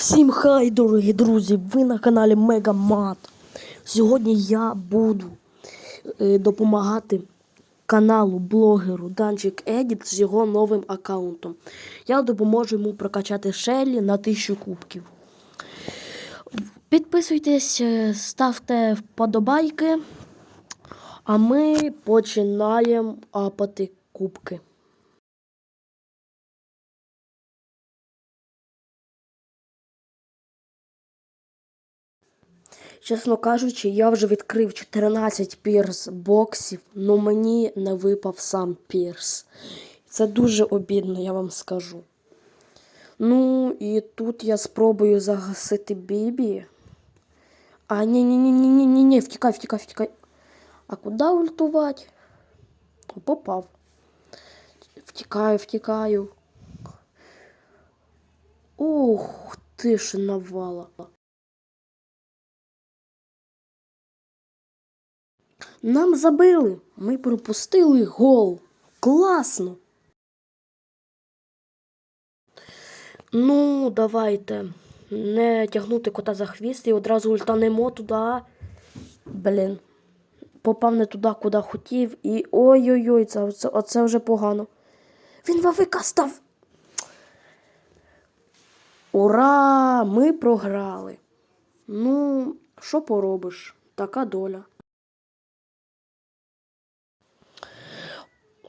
Всім хай, дорогі друзі! Ви на каналі Мегамат. Сьогодні я буду е, допомагати каналу блогеру Данчик Едіт з його новим аккаунтом. Я допоможу йому прокачати Шеллі на 1000 кубків. Підписуйтесь, е, ставте вподобайки, а ми починаємо апати кубки. Чесно кажучи, я вже відкрив 14 пірс боксів, але мені не випав сам пірс. Це дуже обідно, я вам скажу. Ну, і тут я спробую загасити Бібі. А, ні, ні, ні, ні, ні, ні, ні, втікай, втікай, втікай. А куди ультувати? Попав. Втікаю, втікаю. Ух, ти ж навала. Нам забили. Ми пропустили гол. Класно. Ну, давайте. Не тягнути кота за хвіст і одразу ультанемо туди. Блін. Попав не туди, куди хотів. І ой-ой-ой, це, це, оце вже погано. Він вавика став. Ура! Ми програли. Ну, що поробиш? Така доля.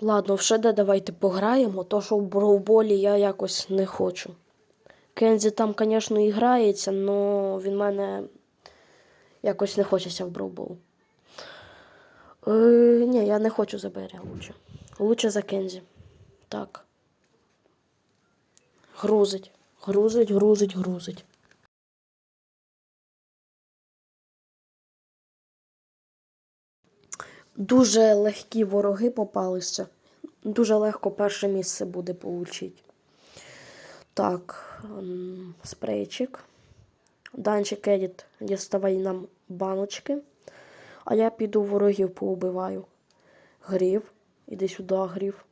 Ладно, в ШД давайте пограємо, то що в бровболі я якось не хочу. Кензі там, звісно, і грається, але він мене якось не хочеться в бровбол. Е, ні, я не хочу за Берія лучше. Лучше за Кензі. Так. Грузить. Грузить, грузить, грузить. Дуже легкі вороги попалися. Дуже легко перше місце буде получити. Так, спрейчик. Данчик Едіт діставай нам баночки. А я піду ворогів поубиваю. Грів. Іди сюди, грів.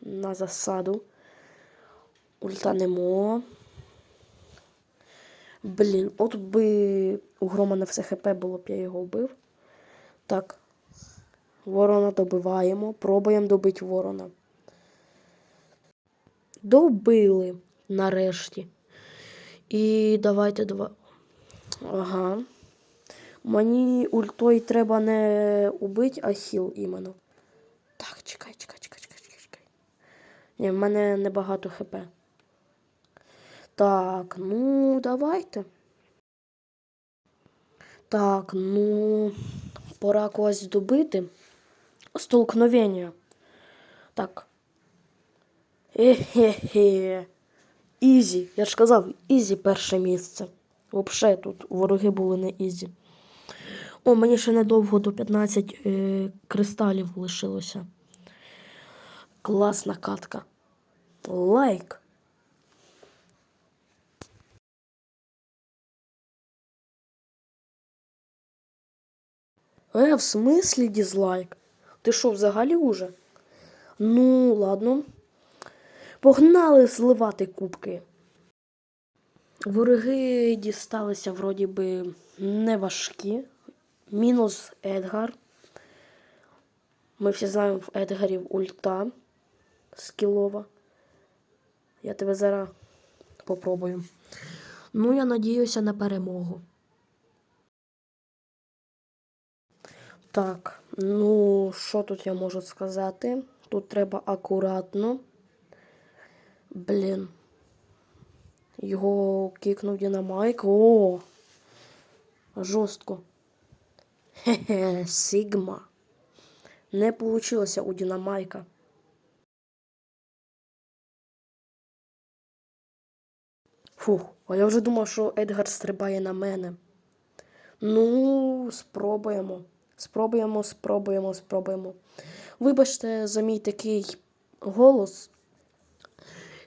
На засаду. Ультанемо. Блін, от би у Грома на все хп було б я його вбив. Так. Ворона добиваємо. Пробуємо добити ворона. Добили нарешті. І давайте два. Ага. Мені ультой треба не убити, а хіл іменно. Так, чекай, чекай, чекай, чекай, чекай. Ні, в мене небагато хп. Так, ну, давайте. Так, ну, пора когось добити. Столкновення. Так. Хе-хе-хе. Ізі. Я ж казав, ізі перше місце. Взагалі тут вороги були не ізі. О, мені ще недовго до 15 е, кристалів лишилося. Класна катка. Лайк. Е, в смислі дізлайк? Ти що, взагалі уже? Ну, ладно. Погнали зливати кубки. Вороги дісталися вроді би не важкі. Мінус Едгар. Ми всі знаємо в Едгарів ульта скілова. Я тебе зараз попробую. Ну, я надіюся на перемогу. Так, ну, що тут я можу сказати? Тут треба акуратно. Блін. Його кикнув Дінамайк. О! Жорстко. Хе-хе, Сігма. Не получилося у Дінамайка. Фух, а я вже думав, що Едгар стрибає на мене. Ну, спробуємо. Спробуємо, спробуємо, спробуємо. Вибачте за мій такий голос.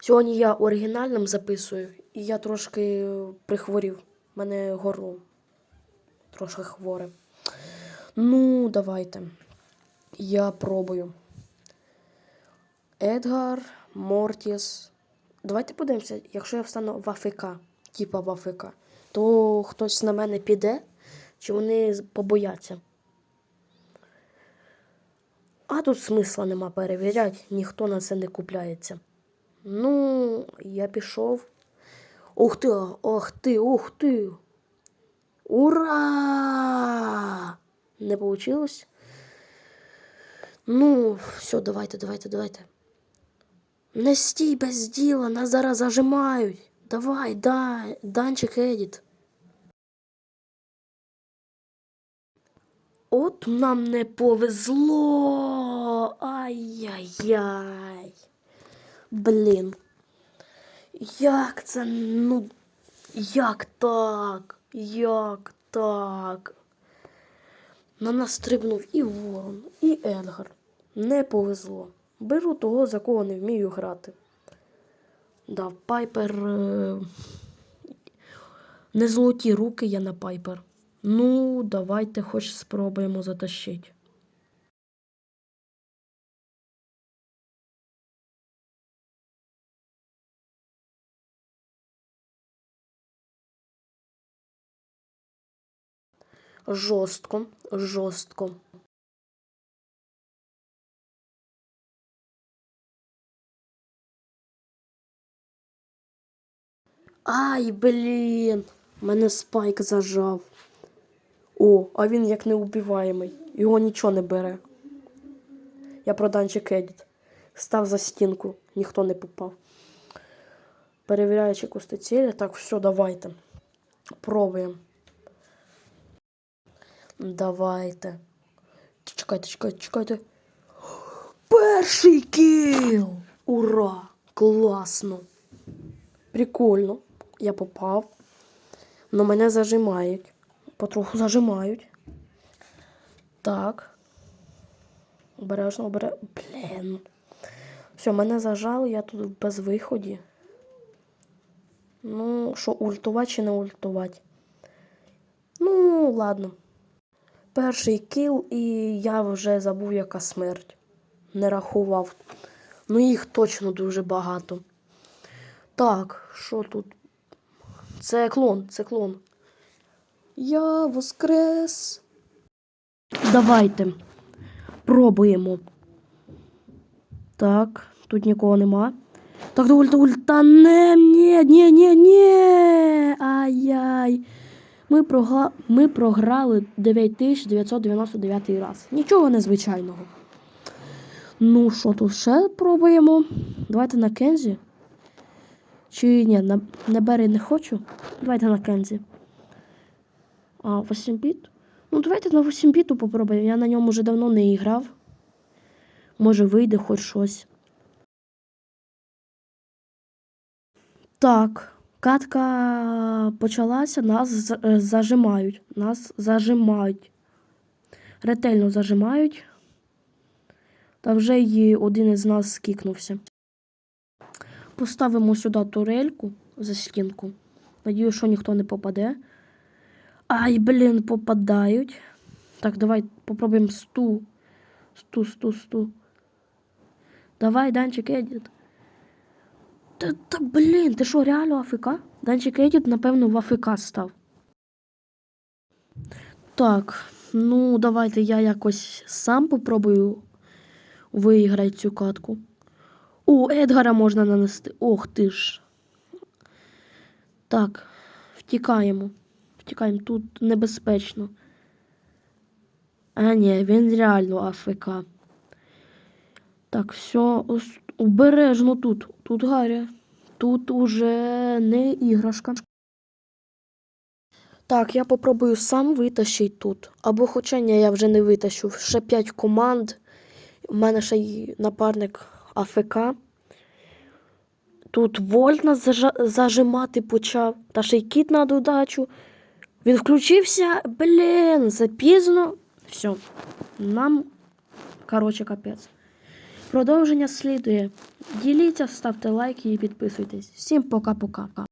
Сьогодні я оригінальним записую, і я трошки прихворів. У мене горло трошки хворе. Ну, давайте. Я пробую. Едгар, Мортіс, Давайте подивимося, якщо я встану в АФК, типа в АФК, то хтось на мене піде, чи вони побояться. А тут смисла нема перевіряти, ніхто на це не купляється. Ну, я пішов. Ух ти, ох ти, ух ти. Ура! Не получилось? Ну, все, давайте, давайте, давайте. Не стій без діла, нас зараз зажимають. Давай, дай, Данчик Едіт. От нам не повезло. Ай-яй-яй. Блін. Як це, ну, як так? Як так? На нас стрибнув і Ворон, і Едгар. Не повезло. Беру того, за кого не вмію грати. Да, Пайпер. е, Не золоті руки я на Пайпер. Ну, давайте хоч спробуємо затащити. Жорстко, жорстко. Ай, блін! Мене спайк зажав. О, а він як неубиваємий. Його нічого не бере. Я проданчик Едіт. Став за стінку, ніхто не попав. Перевіряючи кустицілі. Так, все, давайте. Пробуємо. Давайте. Чекайте, чекайте, чекайте. Перший кіл! Ура! Класно! Прикольно. Я попав. Но мене зажимають. Потроху зажимають. Так. Обережно, обережно. Блін. Все, мене зажали, я тут в безвиході. Ну, що, ультувати чи не ультувати? Ну, ладно. Перший кіл, і я вже забув, яка смерть. Не рахував. Ну, їх точно дуже багато. Так, що тут? Це клон, це клон. Я воскрес. Давайте. Пробуємо. Так, тут нікого нема. Так, до ульта, ульта, не, ні, ні, ні, ні. Ай-яй. Ми, прогла... Ми програли 9999 раз. Нічого незвичайного. Ну, що тут ще пробуємо? Давайте на Кензі. Чи ні, на, на Бері не хочу. Давайте на Кензі. А, 8 біт? Ну, давайте на 8 біту попробуємо. Я на ньому вже давно не грав. Може вийде хоч щось. Так, катка почалася, нас е, зажимають. Нас зажимають. Ретельно зажимають. Та вже й один із нас скікнувся. Поставимо сюди турельку за стінку. Надію, що ніхто не попаде. Ай, блін, попадають. Так, давай попробуємо сту. Сту, сту, сту. Давай, Данчик Едіт. Та, та блін, ти що, реально АФК? Данчик Едіт, напевно, в АФК став. Так, ну давайте я якось сам попробую виграти цю катку. О, Едгара можна нанести. Ох ти ж. Так, втікаємо. Втікаємо, тут небезпечно. А ні, він реально АФК. Так, все, обережно тут. Тут Гаррі. Тут уже не іграшка. Так, я попробую сам витащити тут. Або хоча ні, я вже не витащу. Ще 5 команд. У мене ще й напарник АФК. Тут вольт нас зажимати почав. Та ще й кіт на додачу. Він включився, блін, запізно. Все. Нам, коротше, капець. Продовження слідує. Діліться, ставте лайки і підписуйтесь. Всім пока-пока.